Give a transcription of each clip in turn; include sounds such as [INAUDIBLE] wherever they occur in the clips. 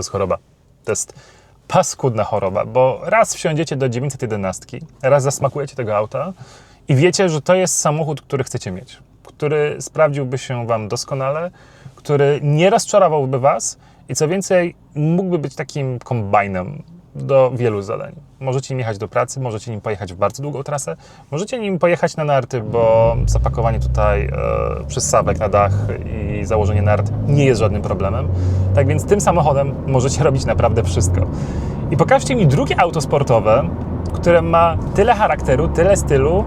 To jest choroba. To jest paskudna choroba, bo raz wsiądziecie do 911, raz zasmakujecie tego auta i wiecie, że to jest samochód, który chcecie mieć, który sprawdziłby się Wam doskonale, który nie rozczarowałby Was i co więcej, mógłby być takim kombajnem do wielu zadań. Możecie nim jechać do pracy, możecie nim pojechać w bardzo długą trasę, możecie nim pojechać na narty, bo zapakowanie tutaj e, przystawek na dach i założenie nart nie jest żadnym problemem. Tak więc tym samochodem możecie [LAUGHS] robić naprawdę wszystko. I pokażcie mi drugie auto sportowe, które ma tyle charakteru, tyle stylu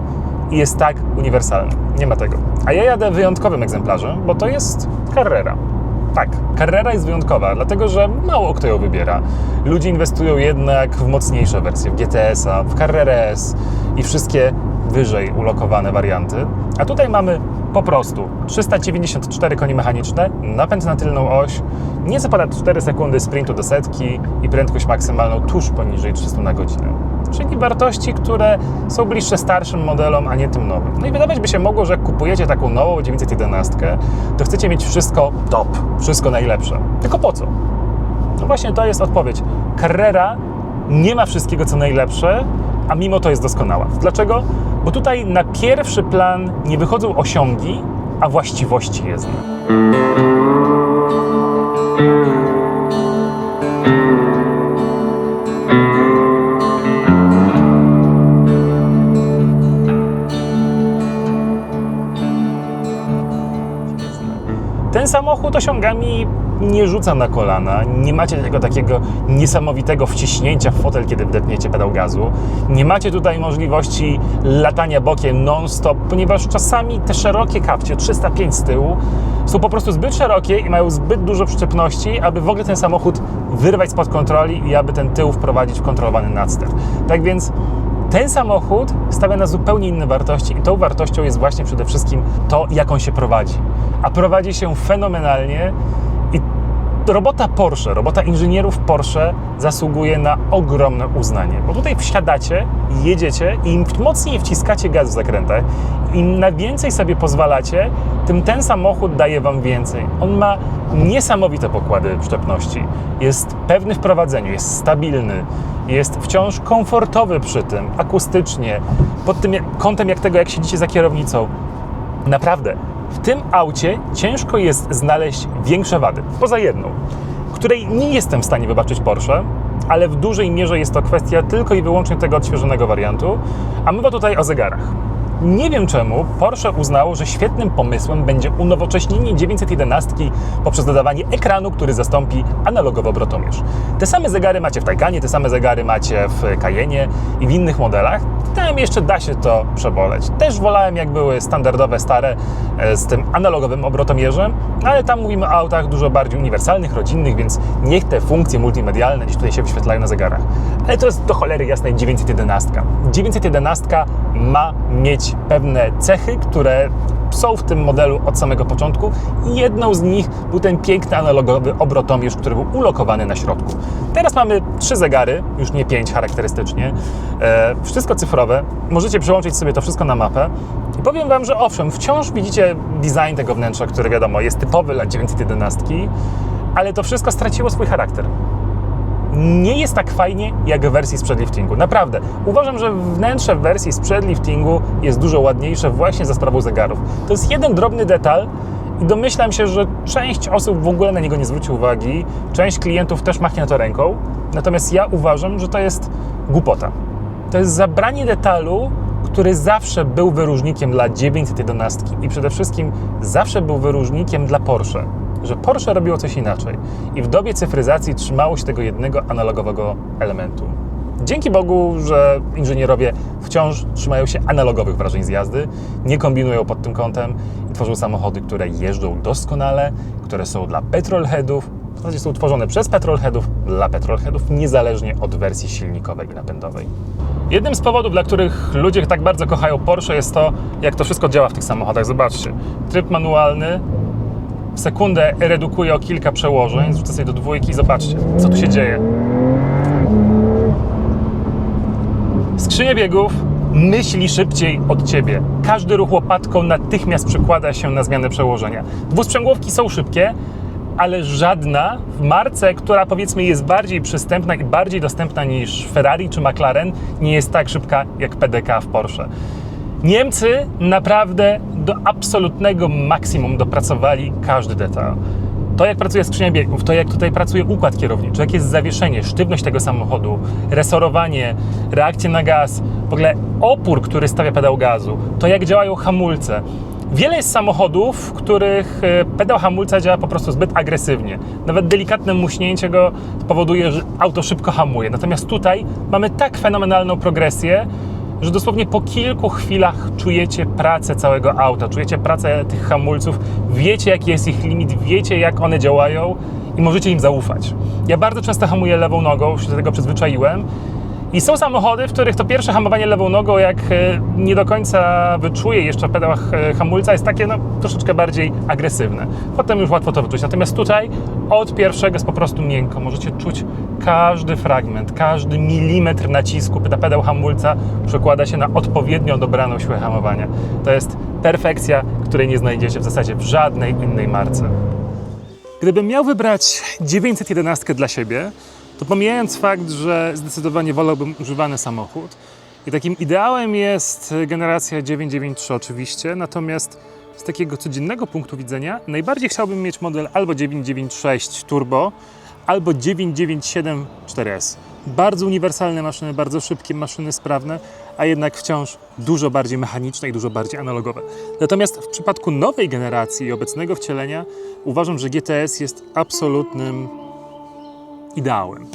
i jest tak uniwersalne. Nie ma tego. A ja jadę wyjątkowym egzemplarzem, bo to jest Carrera. Tak, Carrera jest wyjątkowa, dlatego że mało kto ją wybiera. Ludzie inwestują jednak w mocniejsze wersje, w GTS-a, w Carrera S i wszystkie wyżej ulokowane warianty. A tutaj mamy po prostu 394 koni mechaniczne, napęd na tylną oś, nieco ponad 4 sekundy sprintu do setki i prędkość maksymalną tuż poniżej 300 na godzinę. Czyli wartości, które są bliższe starszym modelom, a nie tym nowym. No i wydawać by się mogło, że jak kupujecie taką nową 911, to chcecie mieć wszystko top, wszystko najlepsze. Tylko po co? No właśnie to jest odpowiedź. Carrera nie ma wszystkiego, co najlepsze, a mimo to jest doskonała. Dlaczego? Bo tutaj na pierwszy plan nie wychodzą osiągi, a właściwości jezdne. Ten samochód osiągami nie rzuca na kolana, nie macie tego takiego niesamowitego wciśnięcia w fotel, kiedy wdepniecie pedał gazu. Nie macie tutaj możliwości latania bokiem non-stop, ponieważ czasami te szerokie kapcie, 305 z tyłu, są po prostu zbyt szerokie i mają zbyt dużo przyczepności, aby w ogóle ten samochód wyrwać spod kontroli i aby ten tył wprowadzić w kontrolowany nadster. Tak więc ten samochód stawia na zupełnie inne wartości i tą wartością jest właśnie przede wszystkim to, jak on się prowadzi. A prowadzi się fenomenalnie robota Porsche, robota inżynierów Porsche zasługuje na ogromne uznanie. Bo tutaj wsiadacie, jedziecie i im mocniej wciskacie gaz w zakrętach, im na więcej sobie pozwalacie, tym ten samochód daje Wam więcej. On ma niesamowite pokłady przyczepności. Jest pewny w prowadzeniu, jest stabilny, jest wciąż komfortowy przy tym, akustycznie, pod tym kątem jak tego, jak siedzicie za kierownicą. Naprawdę, w tym aucie ciężko jest znaleźć większe wady, poza jedną, której nie jestem w stanie wybaczyć Porsche, ale w dużej mierze jest to kwestia tylko i wyłącznie tego odświeżonego wariantu, a mowa tutaj o zegarach. Nie wiem czemu Porsche uznało, że świetnym pomysłem będzie unowocześnienie 911 poprzez dodawanie ekranu, który zastąpi analogowy obrotomierz. Te same zegary macie w Taycanie, te same zegary macie w Cayenne i w innych modelach. Tam jeszcze da się to przeboleć. Też wolałem jak były standardowe, stare e, z tym analogowym obrotomierzem, ale tam mówimy o autach dużo bardziej uniwersalnych, rodzinnych, więc niech te funkcje multimedialne gdzieś tutaj się wyświetlają na zegarach. Ale to jest do cholery jasnej 911. 911 ma mieć pewne cechy, które są w tym modelu od samego początku jedną z nich był ten piękny analogowy obrotomierz, który był ulokowany na środku. Teraz mamy trzy zegary, już nie pięć charakterystycznie, e, wszystko cyfrowe. Możecie przełączyć sobie to wszystko na mapę i powiem Wam, że owszem, wciąż widzicie design tego wnętrza, który wiadomo jest typowy dla 911, ale to wszystko straciło swój charakter nie jest tak fajnie jak w wersji sprzed liftingu. Naprawdę. Uważam, że wnętrze w wersji sprzed liftingu jest dużo ładniejsze właśnie za sprawą zegarów. To jest jeden drobny detal i domyślam się, że część osób w ogóle na niego nie zwróci uwagi, część klientów też machnie na to ręką. Natomiast ja uważam, że to jest głupota. To jest zabranie detalu, który zawsze był wyróżnikiem dla 911 i przede wszystkim zawsze był wyróżnikiem dla Porsche że Porsche robiło coś inaczej i w dobie cyfryzacji trzymało się tego jednego analogowego elementu. Dzięki Bogu, że inżynierowie wciąż trzymają się analogowych wrażeń z jazdy, nie kombinują pod tym kątem i tworzą samochody, które jeżdżą doskonale, które są dla petrolheadów, w zasadzie są tworzone przez petrolheadów, dla petrolheadów, niezależnie od wersji silnikowej i napędowej. Jednym z powodów, dla których ludzie tak bardzo kochają Porsche jest to, jak to wszystko działa w tych samochodach. Zobaczcie, tryb manualny, w sekundę redukuje o kilka przełożeń, zrzucę sobie do dwójki i zobaczcie, co tu się dzieje. Skrzynia biegów myśli szybciej od Ciebie. Każdy ruch łopatką natychmiast przekłada się na zmianę przełożenia. Dwusprzęgłowki są szybkie, ale żadna w marce, która powiedzmy jest bardziej przystępna i bardziej dostępna niż Ferrari czy McLaren, nie jest tak szybka jak PDK w Porsche. Niemcy naprawdę do absolutnego maksimum dopracowali każdy detal. To, jak pracuje skrzynia biegów, to, jak tutaj pracuje układ kierowniczy, jak jest zawieszenie, sztywność tego samochodu, resorowanie, reakcje na gaz, w ogóle opór, który stawia pedał gazu, to, jak działają hamulce. Wiele jest samochodów, w których e, pedał hamulca działa po prostu zbyt agresywnie. Nawet delikatne muśnięcie go powoduje, że auto szybko hamuje. Natomiast tutaj mamy tak fenomenalną progresję, że dosłownie po kilku chwilach czujecie pracę całego auta, czujecie pracę tych hamulców, wiecie jaki jest ich limit, wiecie jak one działają i możecie im zaufać. Ja bardzo często hamuję lewą nogą, się do tego przyzwyczaiłem. I są samochody, w których to pierwsze hamowanie lewą nogą, jak e, nie do końca wyczuje jeszcze w pedałach e, hamulca, jest takie no, troszeczkę bardziej agresywne. Potem już łatwo to wyczuć. Natomiast tutaj od pierwszego jest po prostu miękko. Możecie czuć każdy fragment, każdy milimetr nacisku na pedał hamulca przekłada się na odpowiednio dobraną siłę hamowania. To jest perfekcja, której nie znajdziecie w zasadzie w żadnej innej marce. Gdybym miał wybrać 911 dla siebie, to pomijając fakt, że zdecydowanie wolałbym używany samochód i takim ideałem jest generacja 993 oczywiście, natomiast z takiego codziennego punktu widzenia najbardziej chciałbym mieć model albo 996 Turbo, albo 997 4S. Bardzo uniwersalne maszyny, bardzo szybkie maszyny, sprawne, a jednak wciąż dużo bardziej mechaniczne i dużo bardziej analogowe. Natomiast w przypadku nowej generacji i obecnego wcielenia uważam, że GTS jest absolutnym ideałem.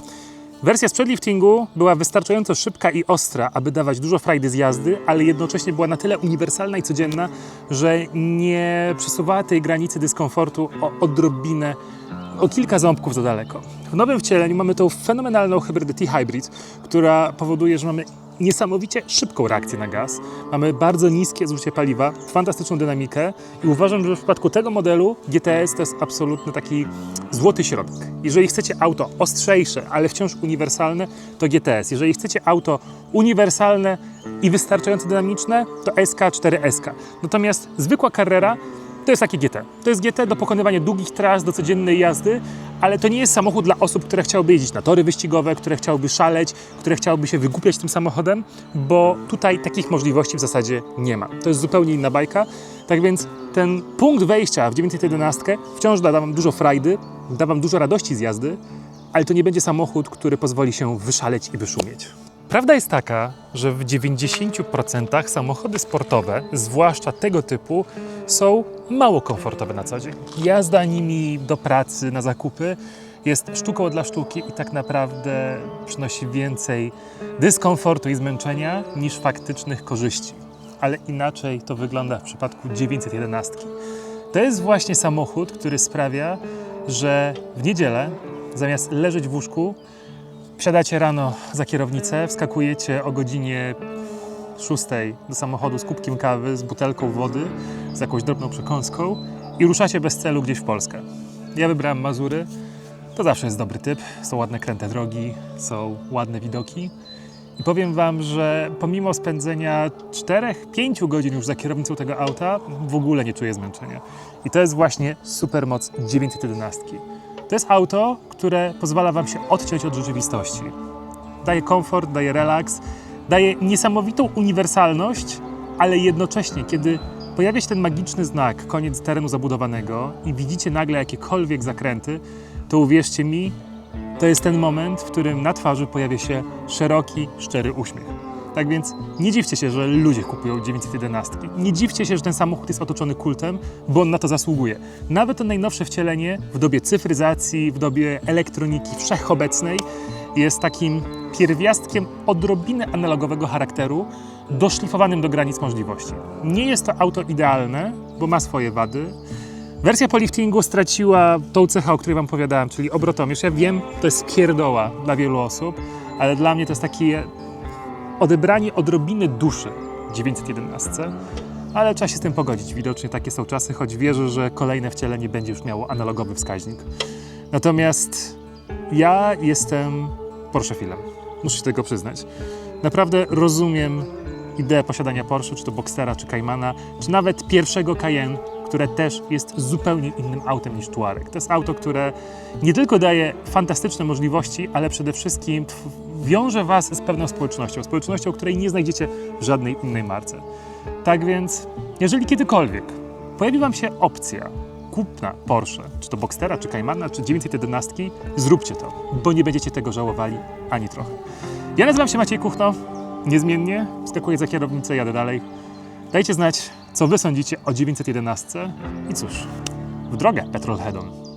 Wersja sprzed liftingu była wystarczająco szybka i ostra, aby dawać dużo frajdy z jazdy, ale jednocześnie była na tyle uniwersalna i codzienna, że nie przesuwała tej granicy dyskomfortu o odrobinę, o kilka ząbków za daleko. W nowym wcieleniu mamy tą fenomenalną hybrydę T-Hybrid, która powoduje, że mamy niesamowicie szybką reakcję na gaz. Mamy bardzo niskie zużycie paliwa, fantastyczną dynamikę i uważam, że w przypadku tego modelu GTS to jest absolutny taki złoty środek. Jeżeli chcecie auto ostrzejsze, ale wciąż uniwersalne, to GTS. Jeżeli chcecie auto uniwersalne i wystarczająco dynamiczne, to SK4 SK. Natomiast zwykła Carrera to jest taki GT. To jest GT do pokonywania długich tras, do codziennej jazdy, ale to nie jest samochód dla osób, które chciałyby jeździć na tory wyścigowe, które chciałyby szaleć, które chciałyby się wygłupiać tym samochodem, bo tutaj takich możliwości w zasadzie nie ma. To jest zupełnie inna bajka. Tak więc ten punkt wejścia w 911 wciąż da Wam dużo frajdy, da Wam dużo radości z jazdy, ale to nie będzie samochód, który pozwoli się wyszaleć i wyszumieć. Prawda jest taka, że w 90% samochody sportowe, zwłaszcza tego typu, są mało komfortowe na co dzień. Jazda nimi do pracy, na zakupy jest sztuką dla sztuki i tak naprawdę przynosi więcej dyskomfortu i zmęczenia niż faktycznych korzyści. Ale inaczej to wygląda w przypadku 911. To jest właśnie samochód, który sprawia, że w niedzielę zamiast leżeć w łóżku, Wsiadacie rano za kierownicę, wskakujecie o godzinie 6 do samochodu z kubkiem kawy, z butelką wody, z jakąś drobną przekąską i ruszacie bez celu gdzieś w Polskę. Ja wybrałem Mazury. To zawsze jest dobry typ. Są ładne kręte drogi, są ładne widoki. I powiem Wam, że pomimo spędzenia 4-5 godzin już za kierownicą tego auta, w ogóle nie czuję zmęczenia. I to jest właśnie supermoc 911. To jest auto, które pozwala Wam się odciąć od rzeczywistości. Daje komfort, daje relaks, daje niesamowitą uniwersalność, ale jednocześnie, kiedy pojawia się ten magiczny znak, koniec terenu zabudowanego i widzicie nagle jakiekolwiek zakręty, to uwierzcie mi, to jest ten moment, w którym na twarzy pojawia się szeroki, szczery uśmiech. Tak więc nie dziwcie się, że ludzie kupują 911. Nie dziwcie się, że ten samochód jest otoczony kultem, bo on na to zasługuje. Nawet to najnowsze wcielenie w dobie cyfryzacji, w dobie elektroniki wszechobecnej jest takim pierwiastkiem odrobiny analogowego charakteru, doszlifowanym do granic możliwości. Nie jest to auto idealne, bo ma swoje wady. Wersja po liftingu straciła tą cechę, o której Wam opowiadałem, czyli obrotomierz. Ja wiem, to jest pierdoła dla wielu osób, ale dla mnie to jest takie odebranie odrobiny duszy 911, ale trzeba się z tym pogodzić. Widocznie takie są czasy, choć wierzę, że kolejne wcielenie będzie już miało analogowy wskaźnik. Natomiast ja jestem Porschefilem. Muszę się tego przyznać. Naprawdę rozumiem ideę posiadania Porsche, czy to Boxstera, czy Caymana, czy nawet pierwszego Cayenne, które też jest zupełnie innym autem niż Tuareg. To jest auto, które nie tylko daje fantastyczne możliwości, ale przede wszystkim wiąże Was z pewną społecznością, społecznością, której nie znajdziecie w żadnej innej marce. Tak więc, jeżeli kiedykolwiek pojawi Wam się opcja kupna Porsche, czy to Boxstera, czy Caymana, czy 911, zróbcie to, bo nie będziecie tego żałowali ani trochę. Ja nazywam się Maciej Kuchno, niezmiennie wskakuję za kierownicę, jadę dalej. Dajcie znać, co Wy sądzicie o 911 i cóż, w drogę Petrolheadom.